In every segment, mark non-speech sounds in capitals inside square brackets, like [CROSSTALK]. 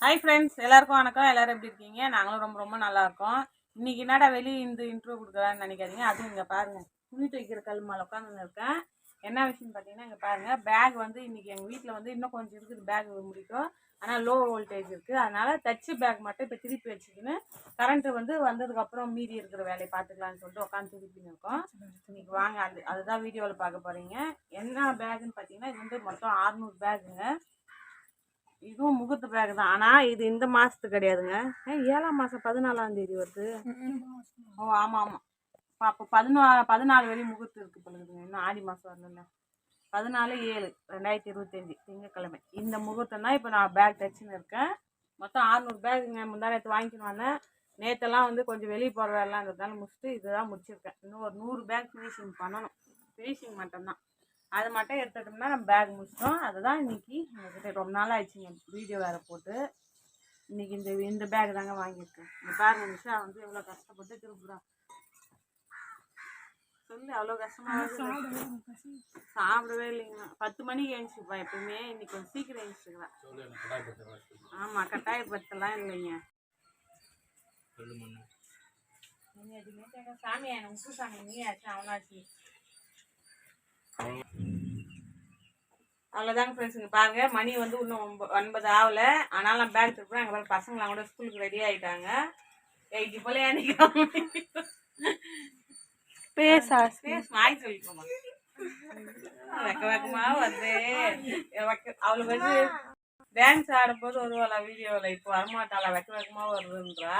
Hi friends எல்லாருக்கும் வணக்கம். எல்லோரும் எப்படி இருக்கீங்க? நாங்களும் ரொம்ப ரொம்ப நல்லா இருக்கோம். இன்னைக்கு என்னடா வெளியே இந்த இன்ட்ரோ கொடுக்குறான்னு நினைக்காதீங்க. அதுவும் இங்கே பாருங்கள் துணி துவைக்கிற கல் மேலே உட்காந்துன்னு இருக்கேன். என்ன விஷயம்னு பார்த்தீங்கன்னா இங்கே பாருங்கள் பேக் வந்து இன்றைக்கி எங்கள் வீட்டில் வந்து இன்னும் கொஞ்சம் இருக்குது. பேக் முடிக்கும். ஆனால் லோ வோல்டேஜ் இருக்குது அதனால் தச்சு பேக் மட்டும் இப்போ திருப்பி வச்சுக்கின்னு கரண்ட்டு வந்து வந்ததுக்கப்புறம் மீதி இருக்கிற வேலையை பார்த்துக்கலான்னு சொல்லிட்டு உட்காந்து திருப்பின்னு இருக்கோம் இன்றைக்கி வாங்க அது அதுதான் வீடியோவில் பார்க்க போகிறீங்க என்ன பேகுன்னு பார்த்தீங்கன்னா இது வந்து மொத்தம் ஆறுநூறு பேக்குங்க இதுவும் முகூர்த்த பேக் தான் ஆனால் இது இந்த மாதத்துக்கு கிடையாதுங்க. ஏழாம் மாதம் பதினாலாம் தேதி வருது. ஓ ஆமாம் ஆமாம் அப்போ பதினா பதினாலு வரையும் முகூர்த்தம் இருக்குது பொழுதுங்க இன்னும் ஆடி மாதம் வரல பதினாலு ஏழு ரெண்டாயிரத்தி இருபத்தஞ்சி திங்கக்கிழமை இந்த முகூர்த்தம் தான் இப்போ நான் பேக் தச்சுன்னு இருக்கேன். மொத்தம் அறுநூறு பேக்குங்க முந்தா நேற்று வாங்கிக்கின்னு வந்தேன். நேற்றெல்லாம் வந்து கொஞ்சம் வெளியே போகிற வேலைங்கிறதால முடிச்சுட்டு இதுதான் முடிச்சிருக்கேன். இன்னும் ஒரு நூறு பேக் ஃபினிஷிங் பண்ணணும். ஃபினிஷிங் மட்டும்தான். அது மட்டும் எடுத்துட்டோம்னா நம்ம பேக் முடிச்சிட்டோம். அதுதான் இன்னைக்கு எங்ககிட்ட ரொம்ப நாள் ஆயிடுச்சுங்க வீடியோ வேறு போட்டு. இன்னைக்கு இந்த இந்த பேக் தாங்க வாங்கியிருக்கேன். இந்த பேக் நிமிஷம் வந்து எவ்வளோ கஷ்டப்பட்டு திருப்புறா சொல்லு அவ்வளோ கஷ்டமா இருக்குது. சாப்பிடவே இல்லைங்க. பத்து மணிக்கு எழுந்துச்சுப்பா எப்பவுமே இன்னைக்கு கொஞ்சம் சீக்கிரம் எழுந்துச்சுக்கிறேன் ஆமாம் கட்டாயப்படுத்தலாம் இல்லைங்க. சாமி எனக்கு உப்பு சாமி நீ ஆச்சு அவனாச்சு. அவ்வளோதாங்க ஃப்ரெண்ட்ஸுங்க பாருங்க. மணி வந்து இன்னும் ஒம்ப- ஒன்பது ஆகல. ஆனாலும் நான் பேக் திருப்பேன் எங்கள் பாரு பசங்களாம் கூட ஸ்கூலுக்கு ரெடி ஆகிட்டாங்க எயிட்டி போல பேசா பேச மாய் சொல்லிக்கோமா வெக்க வெக்கமா வந்து அவளுக்கு வந்து டான்ஸ் ஆடும்போது வருவாளா வீடியோவில் இப்போ வரமாட்டாளா? வெக்க வெக்கமா வருதுன்றா.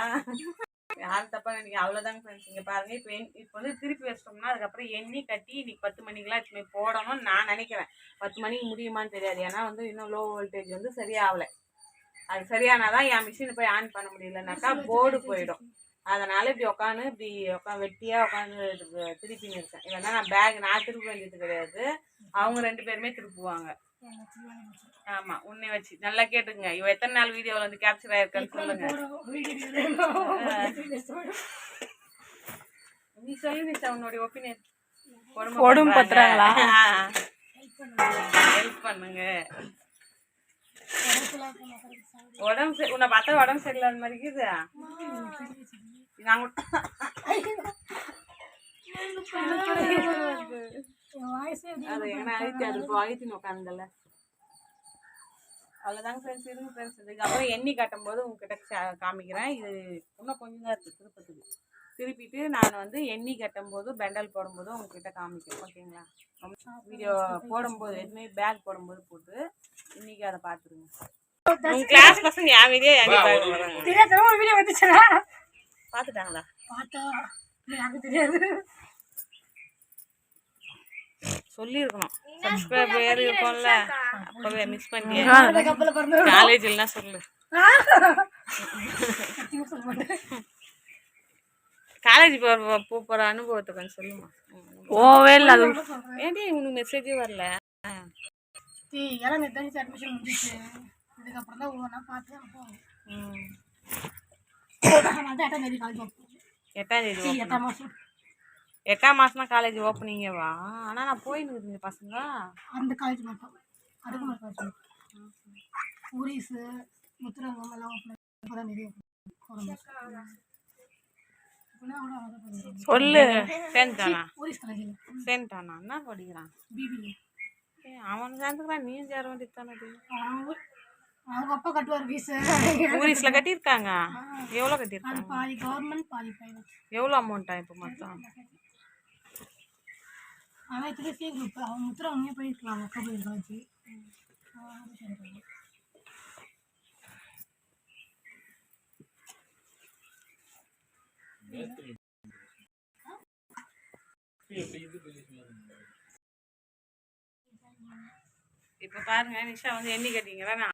யாரும் தப்பா நினைக்க அவ்வளோதாங்க ஃப்ரெண்ட்ஸ் இங்கே பாருங்க இப்போ எண் இப்போ வந்து திருப்பி வச்சிட்டோம்னா அதுக்கப்புறம் எண்ணி கட்டி இன்னைக்கு பத்து மணிக்கெல்லாம் எடுத்துமே போடணும்னு நான் நினைக்கிறேன். பத்து மணிக்கு முடியுமான்னு தெரியாது. ஏன்னா வந்து இன்னும் லோ வோல்டேஜ் வந்து சரியாகலை. அது சரியானாதான் என் மிஷினை போய் ஆன் பண்ண முடியலனாக்கா போர்டு போயிடும். அதனால இப்படி உட்காந்து இப்படி உட்காந்து வெட்டியாக உட்காந்து திருப்பின்னு இருக்கேன் இல்லைன்னா நான் பேக் நான் திருப்ப வேண்டியது கிடையாது. அவங்க ரெண்டு பேருமே திருப்புவாங்க. ஆமா உன்னை வச்சு. நல்லா கேட்டுங்க. இவ எத்தனை நாள் வீடியோவில் வந்து கேப்சர் ஆயிருக்கான்னு சொல்லுங்க. நீ சொல்லு நிஷா உன்னுடைய ஒப்பீனியன் கொடுமை பத்துறாங்களா? ஹெல்ப் பண்ணுங்க. உடம்பு உன்னை பார்த்தா உடம்பு சரியில்லாத மாதிரி இருக்குது. நாங்க உட்காந்துல அவ்வளோதாங்க ஃப்ரெண்ட்ஸ் இருங்க ஃப்ரெண்ட்ஸ் இதுக்கப்புறம் எண்ணி கட்டும்போது உங்ககிட்ட சா- காமிக்கிறேன் இது இன்னும் கொஞ்சம் தான் இருக்குது திருப்பத்துக்கு திருப்பிட்டு நான் வந்து எண்ணி கட்டும்போது பெண்டல் போடும்போது உங்ககிட்ட காமிக்கிறேன் ஓகேங்களா வீடியோ போடும்போது எதுவுமே பேக் போடும்போது போட்டு இன்னைக்கு அதை பார்த்துருங்க கிளாஸ் பசங்க என் வீடியோ என் பேக் போடுறாங்க தெரியாத ஒரு வீடியோ வந்துச்சுனா பார்த்துட்டாங்களா பார்த்தா எனக்கு தெரியாது சொல்லியிருக்கணும். சப்ஸ்கிரைபர் இருக்கும்ல அப்பவே மிஸ் கப்பல பிறந்த காலேஜ்லாம் சொல்லு. காலேஜ் போகிற போகிற அனுபவத்தை கொஞ்சம் சொல்லுமா. ஓவே இல்ல அது. ஏன்டி உனக்கு மெசேஜே வரல? அட்மிஷன் முடிஞ்சிச்சு இதுக்கப்புறம் தான் ஒவ்வொன்றா பார்த்து போகும் ம். நான் தான் எட்டாம் தேதி காலேஜ் எட்டாம் தேதி. எட்டாம் மாதம் எட்டாம் மாசம் காலேஜ் ஓப்பனிங்கவா ஆனா நான் போயின்னு இருக்குங்க பசங்க அந்த காலேஜ் மட்டும். காலேஜ் மட்டும். ஊரிஸு முத்துரங்கம் எல்லாம் இப்போ தான் நிறைய சொல்லு. சேர்ந்துட்டானா [LAUGHS] சேர்ந்துட்டானா என்ன படிக்கிறான்? பிபிஏ அவன் சேர்ந்துக்கிறான். நீயும் சேர வேண்டியது தானே அவங்க அப்பா கட்டுவார் ஃபீஸு டூரிஸ்ட்ல கட்டியிருக்காங்க? எவ்வளோ கட்டியிருக்காங்க? பாதி கவர்மெண்ட் பாதி ப்ரைவேட் எவ்வளோ அமௌண்ட்டா இப்போ மொத்தம்? ஆனால் இதுக்கு சி குரூப் அவன் முத்திரம் அங்கேயே போயிருக்கலாம். அக்கா அப்பா போயிருக்காச்சு இப்போ பாருங்க நிஷா வந்து எண்ணி கேட்டீங்களா?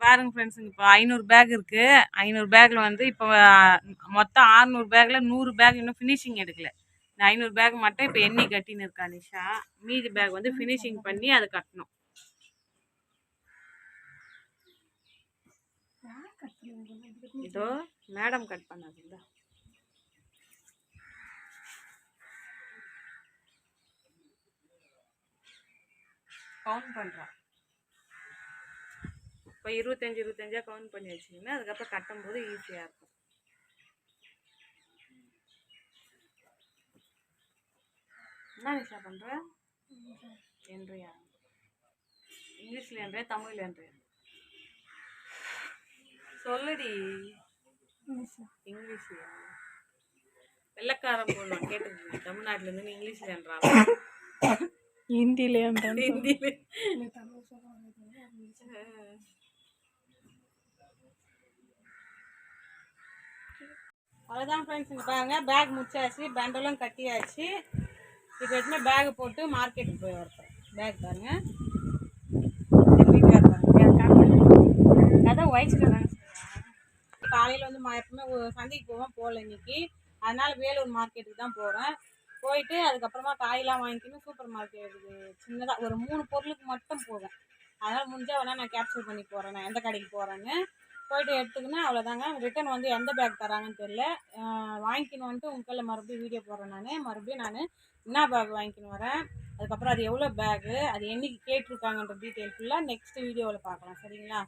நான் ஃப்ரெண்ட்ஸ் இப்போ ஐநூறு பேக் இருக்கு. ஐநூறு பேக்ல வந்து இப்போ மொத்தம் ஆறுநூறு பேக்ல நூறு பேக் இன்னும் ஃபினிஷிங் எடுக்கல. இந்த ஐநூறு பேக் மட்டும் இப்போ எண்ணி கட்டின்னு இருக்கா நிஷா? மீதி பேக் வந்து ஃபினிஷிங் பண்ணி அதை கட்டணும். இதோ மேடம் கட் பண்ணாதுல்ல கவுண்ட் பண்ணுறான் இப்போ இருபத்தஞ்சி இருபத்தஞ்சா கவுண்ட் பண்ணி வச்சிங்கன்னா அதுக்கப்புறம் கட்டும்போது ஈஸியாக இருக்கும் என்ன நிஷா பண்ணுற என்றையா இங்கிலீஷில் என்றே தமிழில் என்றே சொல்லுடி இங்கிலீஷ்லையா வெள்ளக்காரன் போடலாம் கேட்டுருக்கு தமிழ்நாட்டுல இருந்து இங்கிலீஷ்ல என்றாங்க ஹிந்தில ஹிந்தியில தமிழ் அவ்வளோதான் ஃப்ரெண்ட்ஸ் இங்கே பாருங்க பேக் முடிச்சாச்சு பண்டலும் கட்டியாச்சு. இப்போ எடுத்துமே பேக் போட்டு மார்க்கெட்டுக்கு போய் வரப்போம் பேக் பாருங்க. அதான் ஒயிட் காலையில் வந்து எப்பவுமே சந்தைக்கு போவோம் போகல இன்னைக்கு. அதனால வேலூர் மார்க்கெட்டுக்கு தான் போகிறேன் போயிட்டு அதுக்கப்புறமா காயெல்லாம் வாங்கிக்கின்னு சூப்பர் மார்க்கெட்டுக்கு சின்னதாக ஒரு மூணு பொருளுக்கு மட்டும் போவேன். அதனால் முடிஞ்சால் வேணால் நான் கேப்சர் பண்ணி போகிறேன் நான் எந்த கடைக்கு போகிறேன்னு போயிட்டு எடுத்துக்கினா அவ்வளோதாங்க ரிட்டன் வந்து எந்த பேக் தராங்கன்னு தெரியல. வாங்கிக்கின்னு வந்துட்டு உங்கள் மறுபடியும் வீடியோ போடுறேன் நான். மறுபடியும் நான் என்ன பேக் வாங்கிக்கின்னு வரேன்? அதுக்கப்புறம் அது எவ்வளோ பேக்கு அது என்னைக்கு கேட்டிருக்காங்கன்ற டீட்டெயில் ஃபுல்லாக நெக்ஸ்ட் வீடியோவில் பார்க்கலாம். சரிங்களா?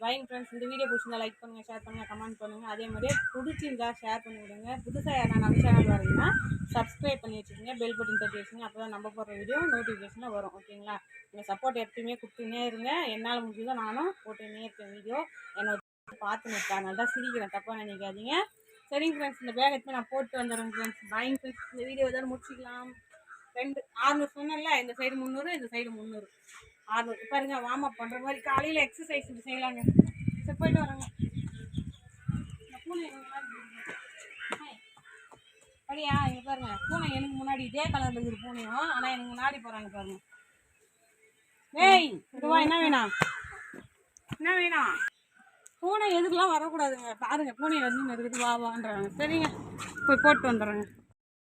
வைங் ஃப்ரெண்ட்ஸ் இந்த வீடியோ பிடிச்சிருந்தா லைக் பண்ணுங்கள் ஷேர் பண்ணுங்கள் கமெண்ட் பண்ணுங்கள் அதே மாதிரியே பிடிச்சிருந்தா ஷேர் பண்ணி விடுங்க. புதுசாக யாரா நம்ம சேனல் வரீங்கன்னா சப்ஸ்கிரைப் பண்ணி வச்சுக்கோங்க. பெல் பட்டன் தட்டி வச்சுங்க அப்போ தான் நம்ம போடுற வீடியோ நோட்டிஃபிகேஷனில் வரும். ஓகேங்களா உங்கள் சப்போர்ட் எப்பயுமே கொடுத்துனே இருங்க. என்னால் முடிஞ்சதோ நானும் போட்டுன்னே இருக்கேன் வீடியோ என்னோட பார்த்து நிற்பேன் நல்லா தான் சிரிக்கிறேன். தப்பாக நினைக்காதீங்க. சரிங்க ஃப்ரெண்ட்ஸ் இந்த பேக் எடுத்து நான் போட்டு வந்துடுறேன் ஃப்ரெண்ட்ஸ் பாயிங் ஃப்ரெண்ட்ஸ் இந்த வீடியோ எதாவது முடிச்சிக்கலாம். ரெண்டு ஆறுநூறு சொன்னேன்ல இந்த சைடு முந்நூறு இந்த சைடு முந்நூறு. ஆறுநூறு. பாருங்க வார்ம் அப் பண்ணுற மாதிரி காலையில் எக்ஸசைஸ் இப்படி செய்யலாங்க. சரி போயிட்டு வராங்க அப்படியா? இங்கே பாருங்க பூனை எனக்கு முன்னாடி இதே கலரில் இருக்குது பூனையும். ஆனால் எனக்கு முன்னாடி போகிறாங்க பாருங்க. ஏய் இதுவா என்ன வேணாம்? என்ன வேணாம்? பூனை எதுக்கெல்லாம் வரக்கூடாதுங்க. பாருங்க பூனை வந்து இருக்குது வா வான்றாங்க. சரிங்க போய் போட்டு வந்துடுறேங்க.